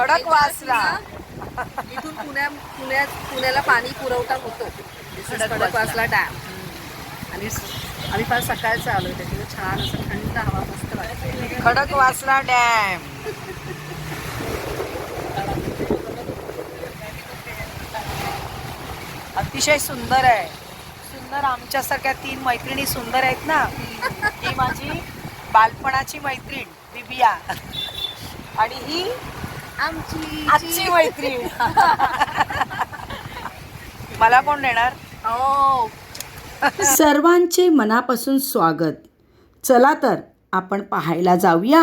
खडकवासला इथून पुण्या पुण्यात पुण्याला पाणी पुरवठा होतो. खडकवासला डॅम. आणि आम्ही फार सकाळचं आलो त्याच्यामुळे छान असं थंड हवा मस्त वाटते खडकवासला डॅम. अतिशय सुंदर आहे. सुंदर आमच्यासारख्या तीन मैत्रिणी सुंदर आहेत ना. ही माझी बालपणाची मैत्रीण बिबिया आणि ही आमची आजची मैत्रीण मला कोण देणार? हो. सर्वांचे मनापासून स्वागत. चला तर आपण पाहायला जाऊया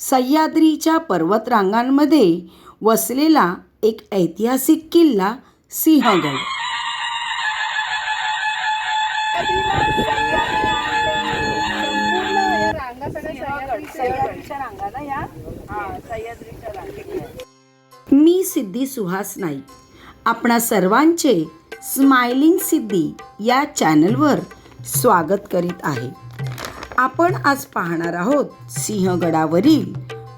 सह्याद्रीच्या पर्वतरांगांमध्ये वसलेला एक ऐतिहासिक किल्ला सिंहगड. मी सिद्धी सुहास नाईक. आपणा सर्वांचे स्माइलिंग सिद्धी या चॅनलवर स्वागत करीत आहे. आपण आज पाहणार आहोत सिंहगडावरील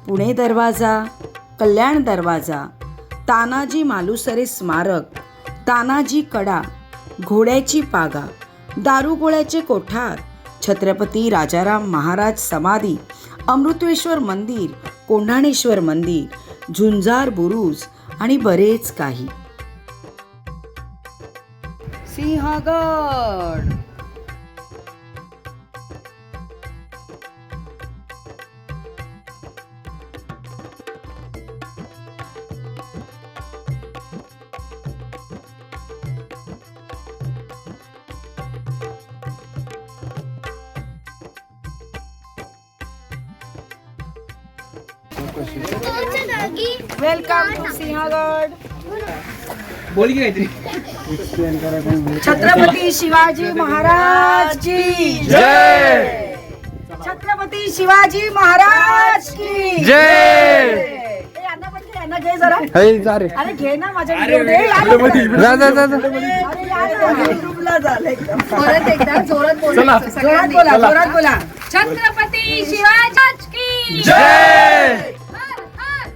पुणे दरवाजा कल्याण दरवाजा तानाजी मालुसरे स्मारक तानाजी कडा घोड्याची पागा दारुगोळ्याचे कोठार छत्रपती राजाराम महाराज समाधी अमृतेश्वर मंदिर कोंढाणेश्वर मंदिर झुंजार बुरुज आणि बरेच काही. सिंहगड. Welcome to Sinhagad. बोल की काहीतरी. छत्रपती शिवाजी महाराज की जय. छत्रपती शिवाजी महाराज की जय. हे अरे घे ना माझ्या. परत एकदा जोरात बोला. जोरात बोला छत्रपती शिवाजी की जय.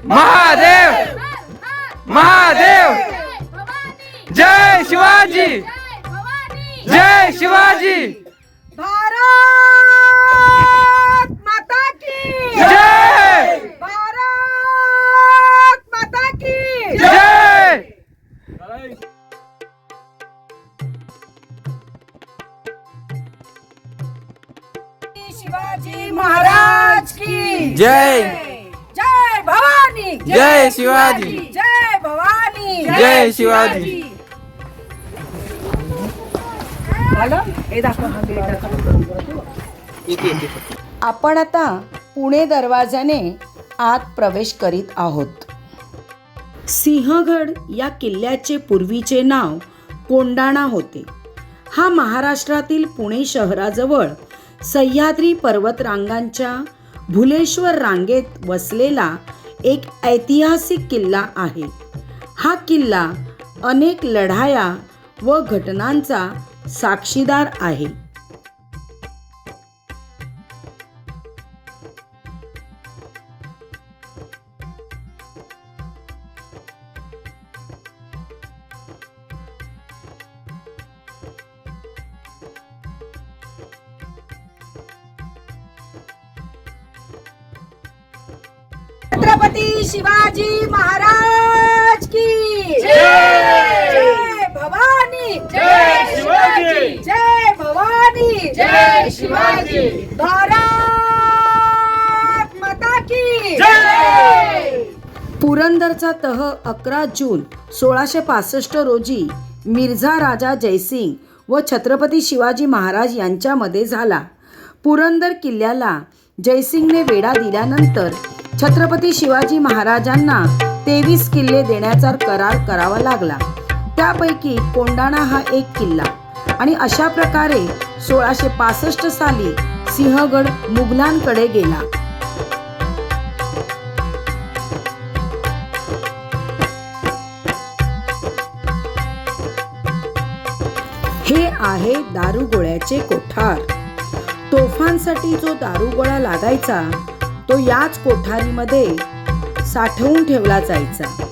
महादेव! महादेव! जय शिवाजी! जय शिवाजी! भारत माता की! जय! भारत माता की! जय! शिवाजी महाराज की! जय! जय शिवाजी. जय भवानी. जय शिवाजी. हे हा. आपण आता पुणे दरवाजाने आत प्रवेश करीत आहोत. सिंहगड या किल्ल्याचे पूर्वीचे नाव कोंडाणा होते. हा महाराष्ट्रातील पुणे शहराजवळ सह्याद्री पर्वतरांगांच्या भुलेश्वर रांगेत वसलेला एक ऐतिहासिक किल्ला आहे. हा किल्ला अनेक लढाया व घटनांचा साक्षीदार आहे. पुरंदरचा तह अकरा जून सोळाशे पासष्ट रोजी मिर्झा राजा जयसिंग व छत्रपती शिवाजी महाराज यांच्यामध्ये झाला. पुरंदर किल्ल्याला जयसिंगने वेढा दिल्यानंतर छत्रपती शिवाजी महाराजांना तेवीस किल्ले देण्याचा करार करावा लागला. त्यापैकी कोंडाणा हा एक किल्ला आणि अशा प्रकारे सोळाशे पासष्ट साली सिंहगड मुघलांकडे गेला. आहे दारुगोळ्याचे कोठार. तोफांसाठी जो दारुगोळा लागायचा तो याच कोठारीमध्ये साठवून ठेवला जायचा.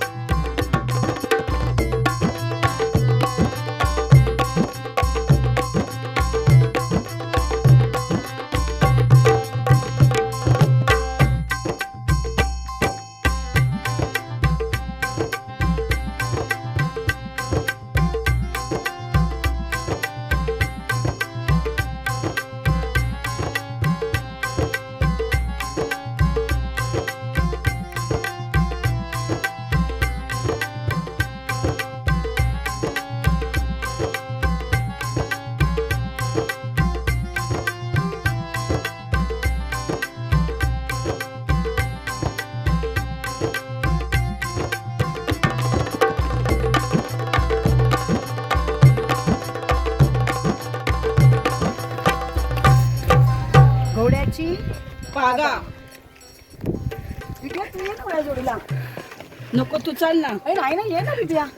चाल ना. अरे नाही ना ये ना बिटिया.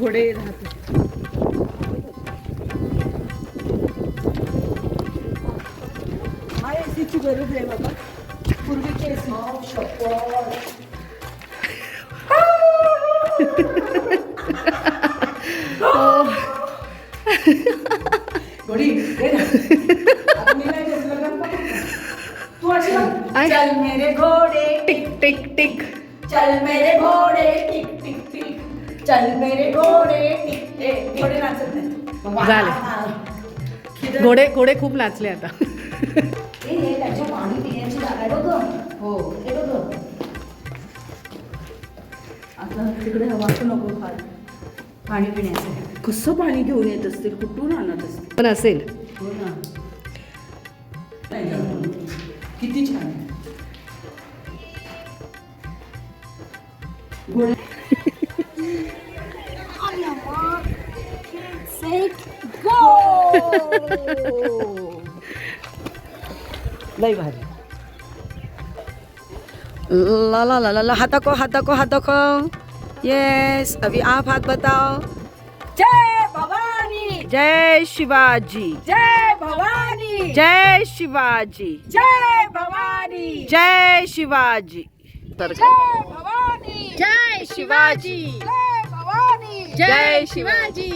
घोडे राहते माझ्या एसीची गरज आहे बाबा. पूर्वीची एसी घोडी तू अशी बघ. चल मेरे घोडे. टिक टिक टिक. चल मेरे घोडे. टिक टिक टिक. चल मेरे घोडे. टिक टिक. घोडे नाचत नाही झाले. घोडे घोडे खूप नाचले आता. हे त्याच्या पाणी पिण्याची जागा आहे बघ. गं. हो हे बघ. गं. आता तिकडे हवा पण नको फार. पाणी पिण्याचं कसं पाणी घेऊन येत असतील? कुठून आणत असतील? पण असेल. हो ना. किती छान. आहे. लई भारी. ला ला ला ला हाथ को हाथ को हाथ को यस अभी आप हाथ बताओ. जय! जय शिवाजी। जय भवानी। जय शिवाजी। जय भवानी। जय शिवाजी। तर भवानी। जय शिवाजी। जय भवानी। जय शिवाजी।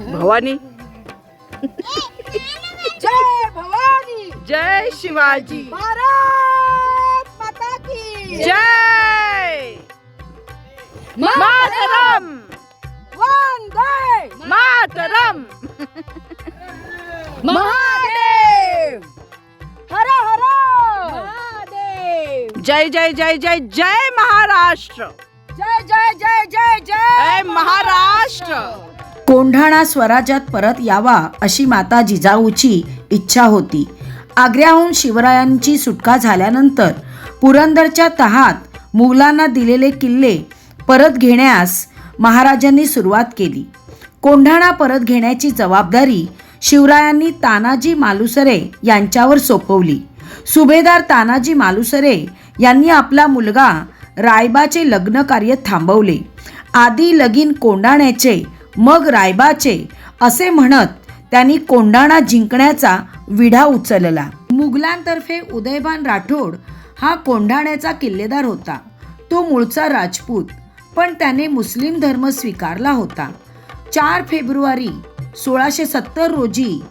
भवानी। जय भवानी। जय शिवाजी। भारत माता की। जय। मातरम। वंदे मातरम महादेव हर हर महादेव जय जय जय जय जय महाराष्ट्र जय जय जय जय जय महाराष्ट्र कोंढाणा स्वराज्यात परत यावा अशी माता जिजाऊची इच्छा होती. आग्र्याहून शिवरायांची सुटका झाल्यानंतर पुरंदरच्या तहात मुघलांना दिलेले किल्ले परत घेण्यास महाराजांनी सुरुवात केली. कोंढाणा परत घेण्याची जबाबदारी शिवरायांनी तानाजी मालुसरे यांच्यावर सोपवली. सुभेदार तानाजी मालुसरे यांनी आपला मुलगा रायबाचे लग्न कार्य थांबवले. आधी लगीन कोंडाण्याचे मग रायबाचे असे म्हणत त्यांनी कोंडाणा जिंकण्याचा विढा उचलला. मुघलांतर्फे उदयभान राठोड हा कोंढाण्याचा किल्लेदार होता. तो मूळचा राजपूत. पण त्याने मुस्लिम धर्म स्वीकारला होता. चार फेब्रुवारी सोळाशे सत्तर रोजी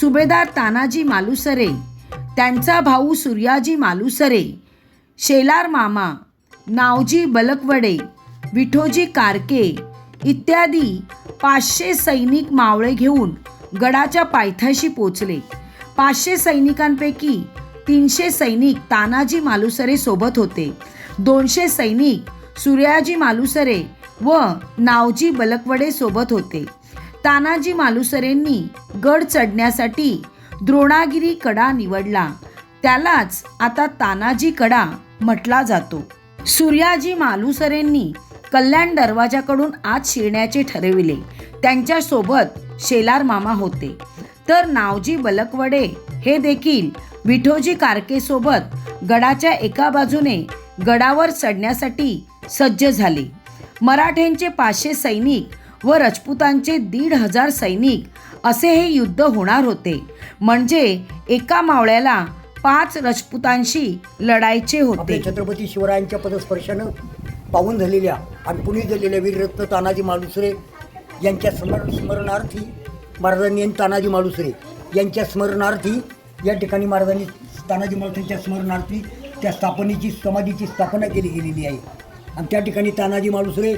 सुभेदार तानाजी मालुसरे त्यांचा भाऊ सूर्याजी मालुसरे शेलार मामा नावजी बलकवडे विठोजी कारके इत्यादी पाचशे सैनिक मावळे घेऊन गडाच्या पायथ्याशी पोचले. पाचशे सैनिकांपैकी तीनशे सैनिक तानाजी मालुसरे सोबत होते. दोनशे सैनिक सूर्याजी मालुसरे व नावजी बलकवडे सोबत होते. तानाजी मालुसरेंनी गड चढण्यासाठी द्रोणागिरी कडा निवडला. त्यालाच आता तानाजी कडा म्हटला जातो. सूर्याजी मालुसरेंनी कल्याण दरवाजाकडून आत शिरण्याचे ठरविले. त्यांच्यासोबत शेलार मामा होते. तर नावजी बलकवडे हे देखील विठोजी कारकेसोबत गडाच्या एका बाजूने गडावर चढण्यासाठी सज्ज झाले. मराठ्यांचे पाचशे सैनिक व राजपुतांचे दीड हजार सैनिक असे हे युद्ध होणार होते. म्हणजे एका मावळ्याला पाच राजपुतांशी लढायचे होते. छत्रपती शिवरायांच्या पदस्पर्शानं पाहून झालेल्या आणि पुणे झालेल्या वीररत्न तानाजी मालुसरे यांच्या स्मर स्मरणार्थी महाराजांनी तानाजी मालुसरे यांच्या स्मरणार्थी या ठिकाणी महाराजांनी तानाजी मालुसरेच्या स्मरणार्थी त्या स्थापनेची समाधीची स्थापना केली गेलेली आहे. आणि त्या ठिकाणी तानाजी मालुसरे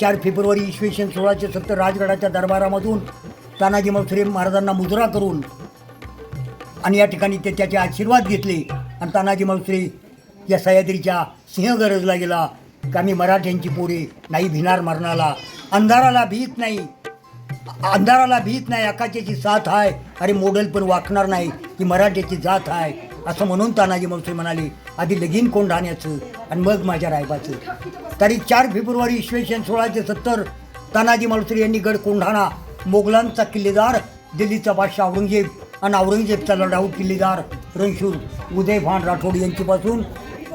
चार फेब्रुवारी इसवी सन सोळाशे सत्तर राजगडाच्या दरबारामधून तानाजी मालुसरे महाराजांना मुजरा करून आणि या ठिकाणी ते त्याचे आशीर्वाद घेतले. आणि तानाजी मालुसरे या सह्याद्रीच्या सिंहगरजला गेला. की आम्ही मराठ्यांची पोरे नाही भिनार मरणाला. अंधाराला भीत नाही. अंधाराला भीत नाही. आकाशाची साथ आहे. अरे मोडल पण वाकणार नाही. की मराठ्याची जात आहे. असं म्हणून तानाजी मावसे म्हणाले आधी लगीन कोण राहण्याचं आणि मग माझ्या रायबाचं? तारीख चार फेब्रुवारी इसवी सन सोळाशे सत्तर तानाजी मालुसरे यांनी गड कोंढाणा मोगलांचा किल्लेदार दिल्लीचा बादशाह औरंगजेब आणि औरंगजेबचा लढाऊ किल्लेदार रणशूर उदय भान राठोड यांच्यापासून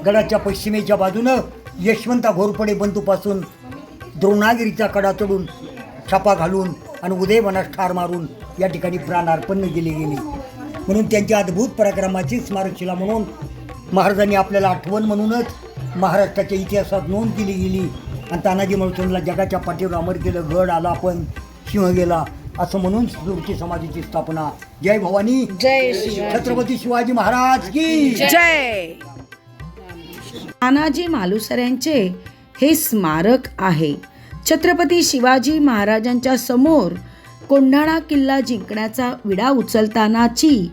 गडाच्या पश्चिमेच्या बाजूनं यशवंता घोरपडे बंधूपासून द्रोणागिरीचा कडा चढून छापा घालून आणि उदयवनास ठार मारून या ठिकाणी प्राणार्पण केली गेले. म्हणून त्यांच्या अद्भुत पराक्रमाची स्मारकशिला म्हणून महाराजांनी आपल्याला आठवण म्हणूनच महाराष्ट्राच्या इतिहासात नोंद केली गेली. आणि तानाजी मालुसरेला जगाच्या पाठीवर अमर केलं गड आला पण सिंह गेला असं म्हणून सुरती समाधीची स्थापना. जय भवानी. जय छत्रपती शिवाजी महाराज की जय. तानाजी मालुसऱ्यांचे हे स्मारक आहे. छत्रपती शिवाजी महाराजांच्या समोर कोंढाणा किल्ला जिंकण्याचा विडा उचलतानाची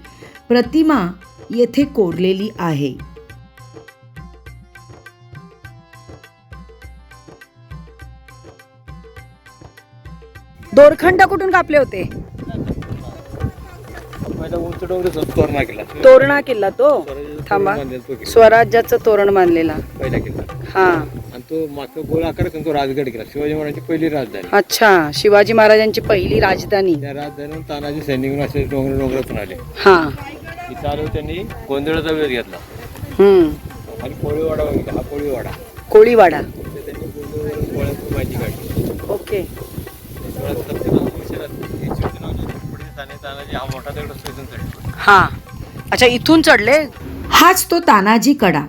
प्रतिमा येथे कोरलेली आहे. दोरखंड कुठून कापले होते? तोरणा केला तोरणा किल्ला तो? थांबा. स्वराज्याचं तोरण बांधलेला. हा. तो आकार करून तो राजगड केला शिवाजी महाराजांची पहिली राजधानी. अच्छा शिवाजी महाराजांची पहिली राजधानी. त्या राजधानीवर तानाजी सैनिक असे डोंगर डोंगरातून आले. हा. आलो त्यांनी गोंधळाचा वेळ घेतला. हम्म. आणि कोळीवाडा बघितला. हा कोळीवाडा. कोळीवाडा. तिथे त्यांनी गोंधळ गोळ्यातून माहिती काढली. ओके. गोळ्यात सत्यनारायण विचारात हे शिवजी नावाचे पुढे ताने तानाजी हा मोठा दगड हा. अच्छा इथून चढले? हाच तो तानाजी कडा.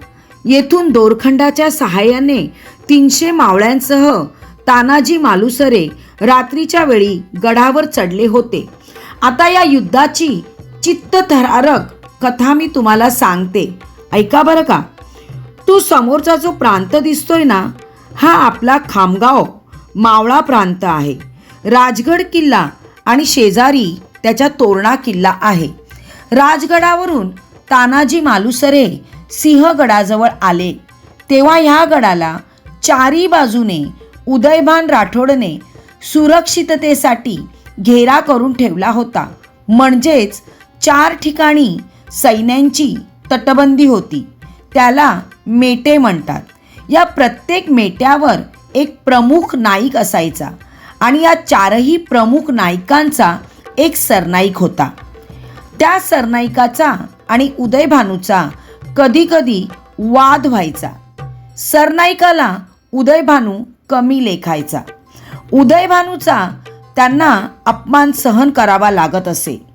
येथून दोरखंडाच्या सहाय्याने तीनशे मावळ्यांसह तानाजी मालुसरे रात्रीच्या वेळी गडावर चढले होते. आता या युद्धाची चित्तथरारक कथा मी तुम्हाला सांगते. ऐका बरं का? तो समोरचा जो प्रांत दिसतोय ना हा आपला खामगाव मावळा प्रांत आहे. राजगड किल्ला आणि शेजारी त्याच्या तोरणा किल्ला आहे. राजगडावरून तानाजी मालुसरे सिंहगडाजवळ आले. तेव्हा ह्या गडाला चारी बाजूने उदयभान राठोडने सुरक्षिततेसाठी घेरा करून ठेवला होता. म्हणजेच चार ठिकाणी सैन्यांची तटबंदी होती. त्याला मेटे म्हणतात. या प्रत्येक मेट्यावर एक प्रमुख नाईक असायचा आणि या चारही प्रमुख नायकांचा एक सरनाईक होता. त्या सरनाईकाचा आणि उदयभानूचा कधीकधी वाद व्हायचा. सरनाईकाला उदयभानू कमी लेखायचा. उदयभानूचा त्यांना अपमान सहन करावा लागत असे.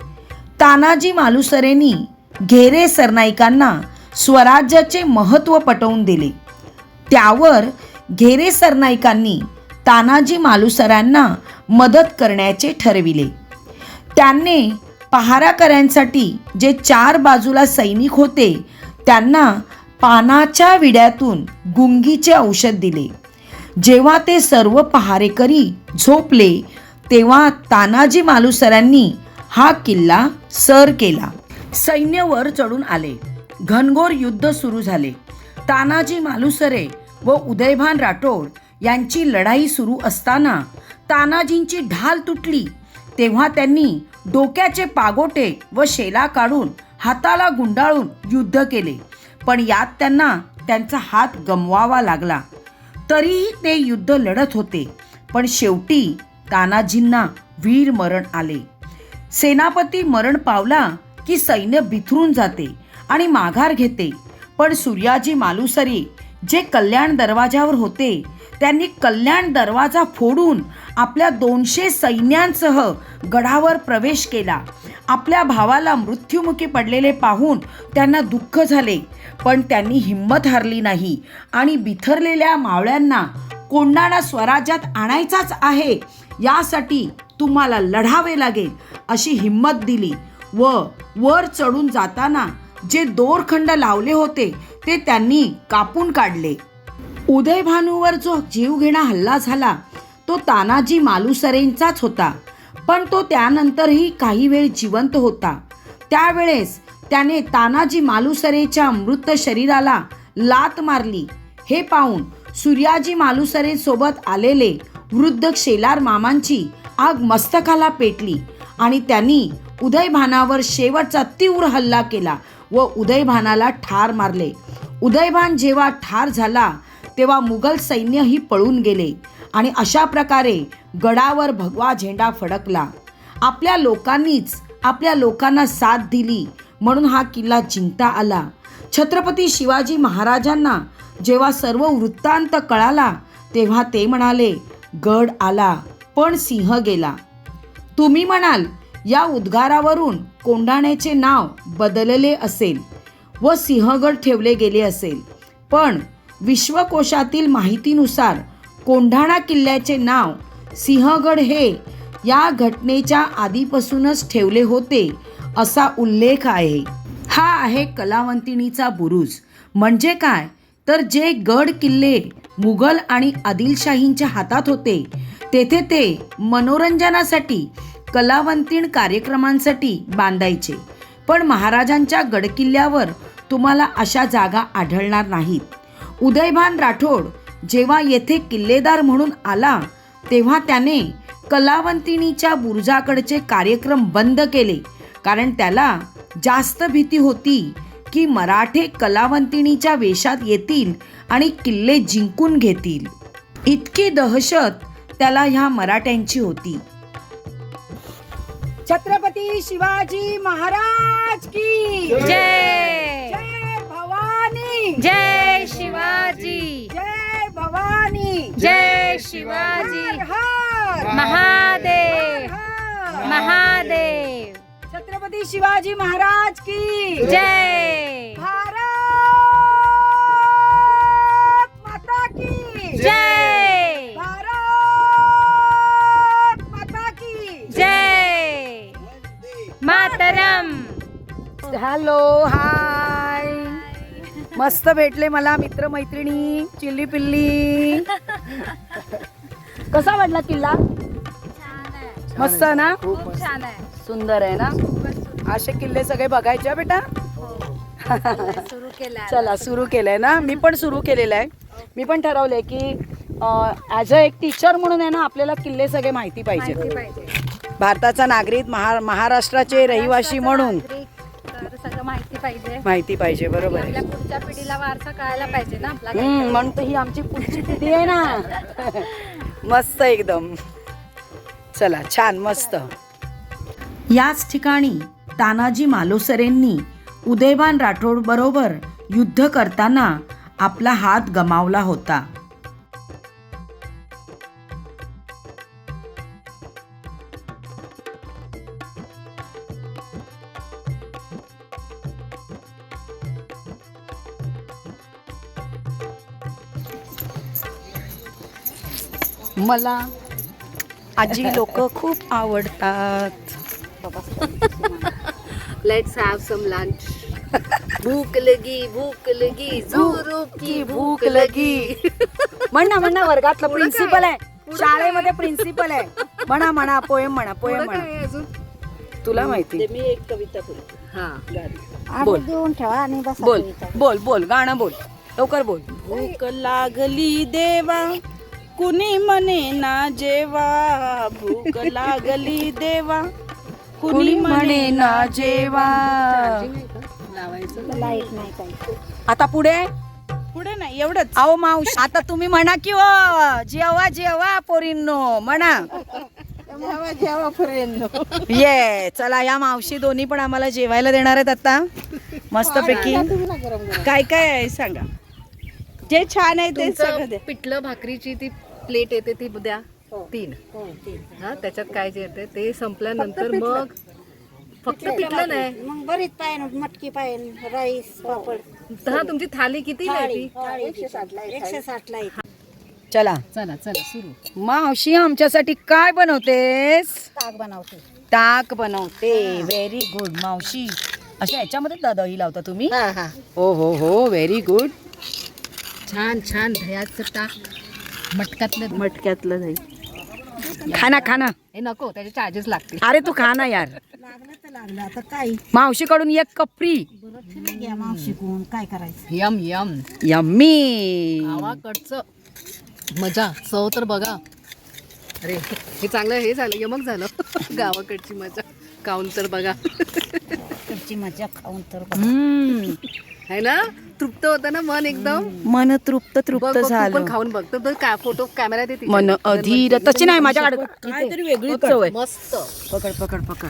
तानाजी मालुसरेंनी घेरे सरनाईकांना स्वराज्याचे महत्त्व पटवून दिले. त्यावर घेरे सरनाईकांनी तानाजी मालुसरांना मदत करण्याचे ठरविले. त्यांनी पहाराकऱ्यांसाठी जे चार बाजूला सैनिक होते त्यांना पानाच्या विड्यातून गुंगीचे औषध दिले. जेव्हा ते सर्व पहारेकरी झोपले तेव्हा तानाजी मालुसरांनी हा किल्ला सर केला. सैन्य वर चढून आले. घनघोर युद्ध सुरू झाले. तानाजी मालुसरे व उदयभान राठोड यांची लढाई सुरू असताना तानाजींची ढाल तुटली. तेव्हा त्यांनी डोक्याचे पागोटे व शेला काढून हाताला गुंडाळून युद्ध केले. पण यात त्यांना त्यांचा हात गमवावा लागला. तरीही ते युद्ध लढत होते. पण शेवटी तानाजींना वीर मरण आले. सेनापती मरण पावला की सैन्य बिथरून जाते आणि माघार घेते. पण सूर्याजी मालुसरी जे कल्याण दरवाजावर होते त्यांनी कल्याण दरवाजा फोडून आपल्या दोनशे सैन्यांसह गडावर प्रवेश केला. आपल्या भावाला मृत्युमुखी पडलेले पाहून त्यांना दुःख झाले पण त्यांनी हिंमत हरली नाही आणि बिथरलेल्या मावळ्यांना कोंडाणा स्वराज्यात आणायचाच आहे यासाठी तुम्हाला लढावे लागेल अशी हिंमत दिली व वर चढून जाताना जे दोरखंड लावले होते ते त्यांनी कापून काढले. उदयभानूवर जो जीवघेणा हल्ला झाला तो तानाजी मालुसरेंचाच होता. पण तो त्यानंतरही काही वेळ जिवंत होता. त्यावेळेस त्याने तानाजी मालुसरेच्या मृत शरीराला लात मारली. हे पाहून सूर्याजी मालुसरे सोबत आलेले वृद्ध शेलार मामांची आग मस्तकाला पेटली आणि त्यांनी उदयभानावर शेवटचा तीव्र हल्ला केला. व उदयभानाला ठार मारले. उदयभान जेव्हा ठार झाला तेव्हा मुघल सैन्यही पळून गेले आणि अशा प्रकारे गडावर भगवा झेंडा फडकला. आपल्या लोकांनीच आपल्या लोकांना साथ दिली म्हणून हा किल्ला जिंकता आला. छत्रपती शिवाजी महाराजांना जेव्हा सर्व वृत्तांत कळाला तेव्हा ते म्हणाले गड आला पण सिंह गेला. तुम्ही म्हणाल या उद्गारावरून कोंढाण्याचे नाव बदलले असेल व सिंहगड ठेवले गेले असेल. पण विश्वकोशातील माहितीनुसार कोंढाणा किल्ल्याचे नाव सिंहगड हे या घटनेच्या आधीपासूनच ठेवले होते असा उल्लेख आहे. हा आहे कलावंतिणीचा बुरुज. म्हणजे काय? तर जे गड किल्ले मुघल आणि आदिलशाहींच्या हातात होते तेथे ते मनोरंजनासाठी कलावंतीण कार्यक्रमांसाठी बांधायचे. पण महाराजांच्या गडकिल्ल्यावर तुम्हाला अशा जागा आढळणार नाहीत. उदयभान राठोड जेव्हा येथे किल्लेदार म्हणून आला तेव्हा त्याने कलावंतिणीच्या बुरुजाकडचे कार्यक्रम बंद केले. कारण त्याला जास्त भीती होती की मराठे कलावंतिणीच्या वेशात येतील आणि किल्ले जिंकून घेतील. इतकी दहशत त्याला ह्या मराठ्यांची होती. छत्रपती शिवाजी महाराज की. जय. जय भवानी. जय शिवाजी. जय भवानी. जय शिवाजी. हर महादेव. महादेव. छत्रपती शिवाजी महाराज की. जय. भारत माता की. जय. मातरम. हॅलो हाय मस्त भेटले मला मित्र मैत्रिणी चिल्ली पिल्ली कसा वाटला किल्ला? मस्त ना? छान आहे. सुंदर आहे ना? असे किल्ले सगळे बघायचे हा बेटा? सुरू केला चला सुरू केलंय ना? मी पण सुरू केलेलं आहे. मी पण ठरवलंय की ॲज अ एक टीचर म्हणून आहे ना आपल्याला किल्ले सगळे माहिती पाहिजे पाहिजे भारताचा नागरिक महा महाराष्ट्राचे रहिवासी म्हणून. तर सगळं माहिती पाहिजे. माहिती पाहिजे बरोबर आहे. आपल्या पुढच्या पिढीला वारसा कळायला पाहिजे ना आपला हम्म, म्हणून तर ही आमची पुढची पिढी आहे ना. मस्त एकदम. चला छान मस्त. याच ठिकाणी तानाजी मालोसरेंनी उदयवान राठोड बरोबर युद्ध करताना आपला हात गमावला होता. मला आजी लोक खूप आवडतात. लेट्स हॅव सम लंच भूक लगी भूक लगी जोरों की भूक लगी. म्हण म्हण वर्गातलं प्रिन्सिपल आहे. शाळेमध्ये प्रिन्सिपल आहे. म्हणा म्हणा पोएम म्हणा पोएम पुढं म्हणा. तुला माहिती. मी एक कविता बोलते. हा. बोल. बोल. बोल बोल गाणं बोल. लवकर बोल. भूक लागली देवा. कुणी म्हणे ना जेवा भूक लागली देवा. कुणी म्हणे ना जेवा. आता पुढे? पुढे नाही एवढंच. अहो मावशी आता तुम्ही म्हणा की ओ जेवा जेवा पोरींनो म्हणा. जेवा ये चला या मावशी दोन्ही पण आम्हाला जेवायला देणार आहेत आता. मस्तपैकी. काय काय आहे सांगा. जे छान आहे ते सगळं तुमचं पिठलं भाकरीची ती प्लेट येते ती द्या तीन. हा त्याच्यात काय जे येते ते संपल्यानंतर मग फक्त पिठलं नाही. मग बरीच पाहिजे मटकी पाहिजे राईस पापड. हा तुमची थाली किती आहे ती एकशे साठला एक चला. चला चला सुरू. मावशी आमच्यासाठी काय बनवतेस? ताक बनवते. ताक बनवते. व्हेरी गुड मावशी अशा याच्यामध्ये दही लावता तुम्ही? हा हा. हो हो हो. व्हेरी गुड छान छान दह्याचं टाक मटकातलं मटक्यातलं दही. खाना खाना. हे नको त्याचे चार्जेस लागतील. अरे तू खाना यार. लागलं तर लागलं. आता काय? मावशीकडून एक कपरी. बरं ठेवून घ्या मावशी कोण काय करायचं? Yum yum. यम्मी. गावाकडचं मजा. चव तर बघा. अरे हे चांगलं हे झालं यमक झालं. गावाकडची मजा. काऊन तर बघा. कडची मजा खाऊन तर हम्म. है ना? तृप्त होतं ना मन एकदम? मन तृप्त तृप्त झालं पण खाऊन बघ. तर बघ काय फोटो कॅमेऱ्यात येते मन अधीर तशी नाही माझ्याकडे काहीतरी वेगळी चव आहे. मस्त. पकड पकड पकड.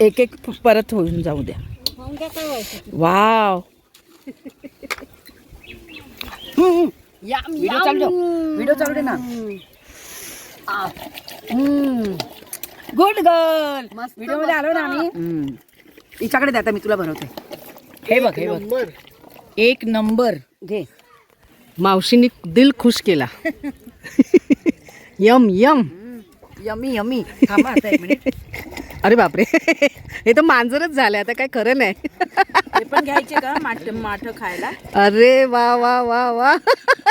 एक एक परत होऊन जाऊ द्या. खाऊन घ्या काय व्हायचं वाव. याम व्हिडिओ चालू ठेव. व्हिडिओ चालू दे ना. Good girl. मस्त, व्हिडिओमध्ये आलो ना आम्ही. हिच्याकडे द्या आता मी तुला भरवते. हे बघ हे बघ. नंबर. एक नंबर. घे. मावशीने दिल खुश केला. Yum yum. Yummy yummy. थांबा आता एक मिनिट. अरे बापरे. हे तर मांजरच झालंय आता काय खरं नाही. ते पण घ्यायचे का माठ माठ खायला? अरे वा वा वा वा.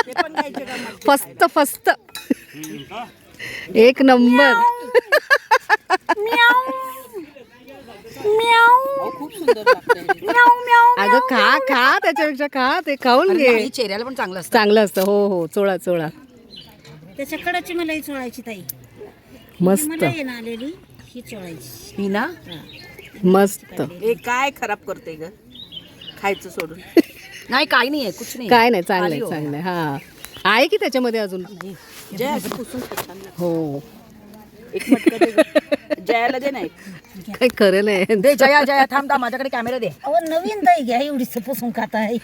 ते पण घ्यायचे का माठ? फस्त फस्त. एक नंबर. अहो, खूप सुंदर अगं खा खा त्याच्यापेक्षा खा ते खाऊन घे. आणि चेहऱ्याला पण चांगलं असतं. चांगलं असतं. हो हो चोळा चोळा. त्याच्या कडाची मलाई चोळायची ताई. मस्त. मला आलेली ही चोळायची. ना? मस्त. हे काय खराब करते ग? खायचं सोडून. नाही काही नाही आहे कुछ नाही काय नाही चांगलंय चांगलंय हा. आहे. की त्याच्यामध्ये अजून? जय असं पुसून. हो. एक मटका दे ग. जयाला दे ना एक काही खरं नाही. दे जया जया थांब थांब माझ्याकडे कॅमेरा दे. अहो नवीन ताई घ्या एवढी पुसून खाता आहे.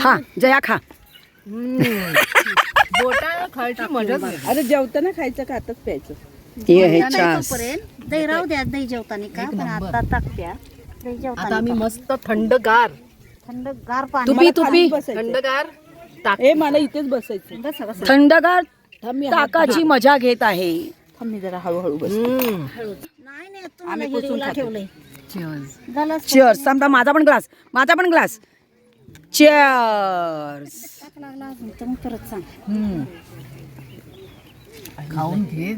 खा जया खा. बोटा खायची. अरे जेवताना खायचं का? आताच प्यायचं. दही राहू द्या दही जेवताना का? पण आता ताक प्या. दही आता जेवताना आम्ही मस्त थंडगार. थंड गार पाणी तुपी तुपी बसायचं थंडगार टाक. ए मला इथेच बसायचं बसा बसा. थंडगार ताकाची मजा घेत आहे. थांब मी जरा हळूहळू बस हम्म. नाही नाही तुम्हाला हिरवीला ठेवलंय. Cheers. झालं चिअर्स थांब, माझा पण ग्लास. माझा पण ग्लास. चिअर्स. खाऊन घे.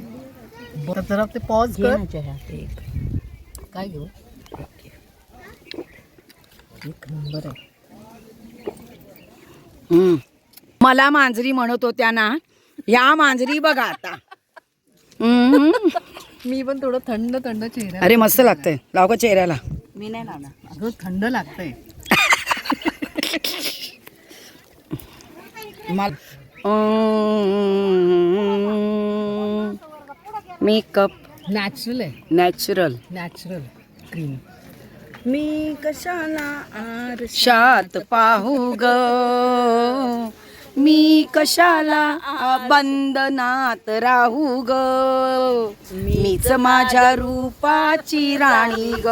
बरं जरा ते पॉज कर. काय घेऊ? एक नंबर आहे. हम्म. मला मांजरी म्हणत होत्या ना या मांजरी बघा आता. मी पण थोडं थंड थंड चेहरा अरे मस्त लागतंय. लाव का चेहऱ्याला? मी नाही लावणार. अगं थंड लागतंय. मेकअप. नॅचरल आहे. नॅचरल नॅचरल क्रीम मी कशाला आर शात पाहू ग? मी कशाला बंधनात राहू ग? मीच माझ्या रूपाची राणी ग.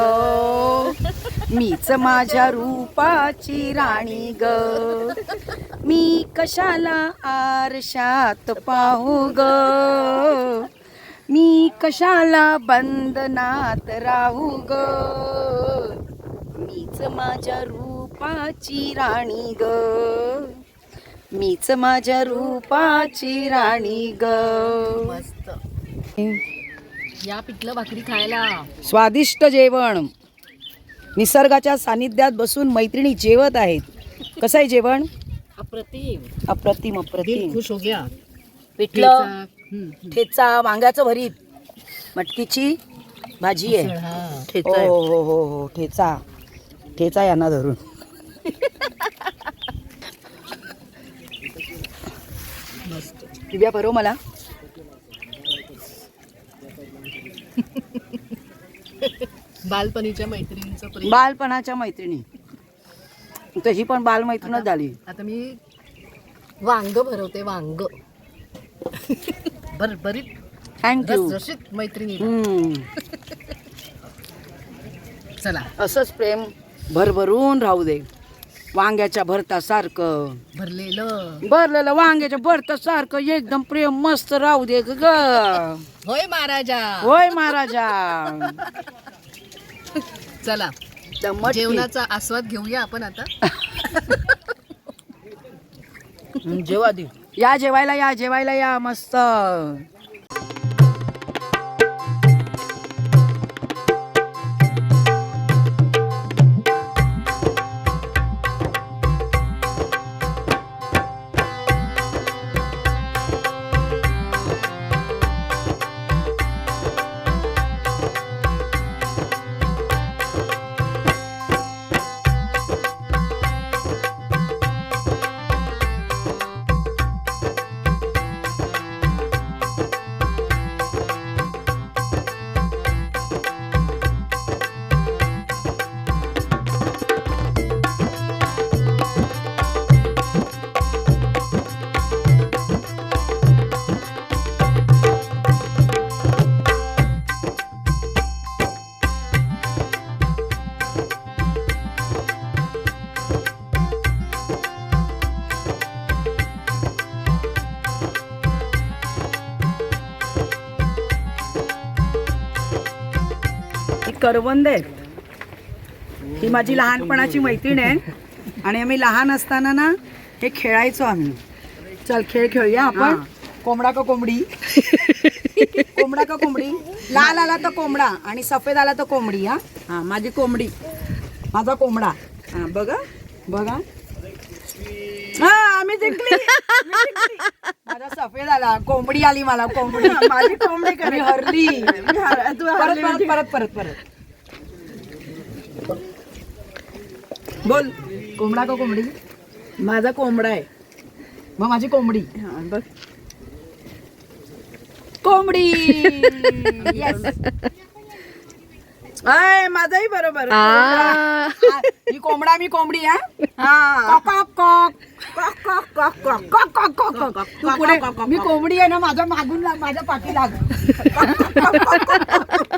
मीच माझ्या रूपाची राणी ग. मी कशाला आरशात पाहू ग? मी कशाला बंधनात राहू ग? मीच माझ्या रूपाची राणी ग. मीच माझ्या रूपाची राणी ग. मस्त. या पिठलं भाकरी खायला. स्वादिष्ट जेवण. निसर्गाच्या सानिध्यात बसून मैत्रिणी जेवत आहेत. कसं आहे जेवण? अप्रतिम. अप्रतिम अप्रतिम. खुश हो गया. पिठलं. ठेचा. वांग्याचं भरीत. मटकीची भाजी आहे. हा. हो हो हो हो ठेचा. ठेचा यांना धरून. दिव्या बरो मला. बालपणीच्या मैत्रिणींचं प्रेम. बालपणाच्या मैत्रिणी. तशी पण बालमैत्रीणच झाली. आता मी वांग भरवते वांग. बर बरी थँक्यू रसरशीत मैत्रिणी. चला. असंच प्रेम भरभरून राहू दे. वांग्याच्या भरतासारखं. भरलेलं. भरलेलं वांग्याच्या भरतासारखं एकदम प्रेम मस्त राहू दे ग होय महाराजा. होय महाराजा. चला. जेवणाचा आस्वाद घेऊया आपण आता. जेवा दे. या जेवायला या जेवायला या मस्त. करवंद आहे ही माझी लहानपणाची मैत्रीण आहे. आणि आम्ही लहान असताना ना हे खेळायचो आम्ही. चल खेळ खेळूया आपण. कोंबडा का कोंबडी? कोंबडा का कोंबडी? लाल आला तर कोंबडा आणि सफेद आला तर कोंबडी हा? हा माझी कोंबडी. माझा कोंबडा. हा बघा. बघा. हा आम्ही जिंकली. माझा सफेद आला. कोंबडी आली मला कोंबडी. माझी कोंबडी हरली. परत परत परत परत. बोल. कोंबडा का कोंबडी? माझा कोंबडा आहे. मग माझी कोंबडी. बघ. कोंबडी. येस अय माझाही बरोबर. हा, ही कोंबडा मी कोंबडी हा? कॉक, कॉक, कॉक. कॉक, कॉक, कॉक, कॉक, कॉक, कॉक, कॉक, कॉक. तू पुढे मी कोंबडी आहे ना माझ्या मागून लाग माझ्या पाठी लाग.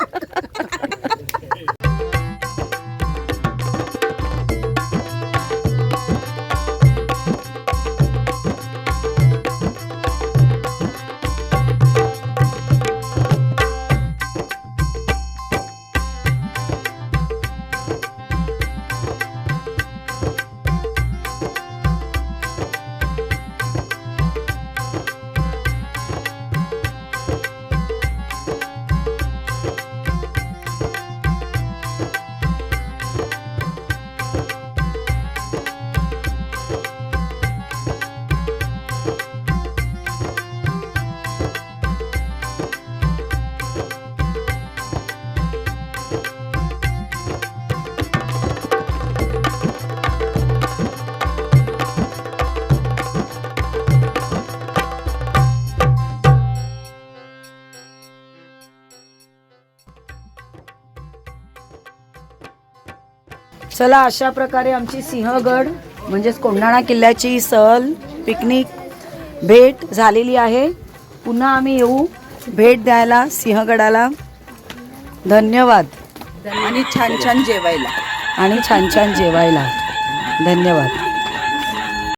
चला अशा प्रकारे आमची सिंहगड म्हणजेच कोंढाणा किल्ल्याची सहल पिकनिक भेट झालेली आहे. पुन्हा आम्ही येऊ. भेट द्यायला सिंहगडाला. धन्यवाद. आणि छान छान जेवायला. आणि छान छान जेवायला. धन्यवाद.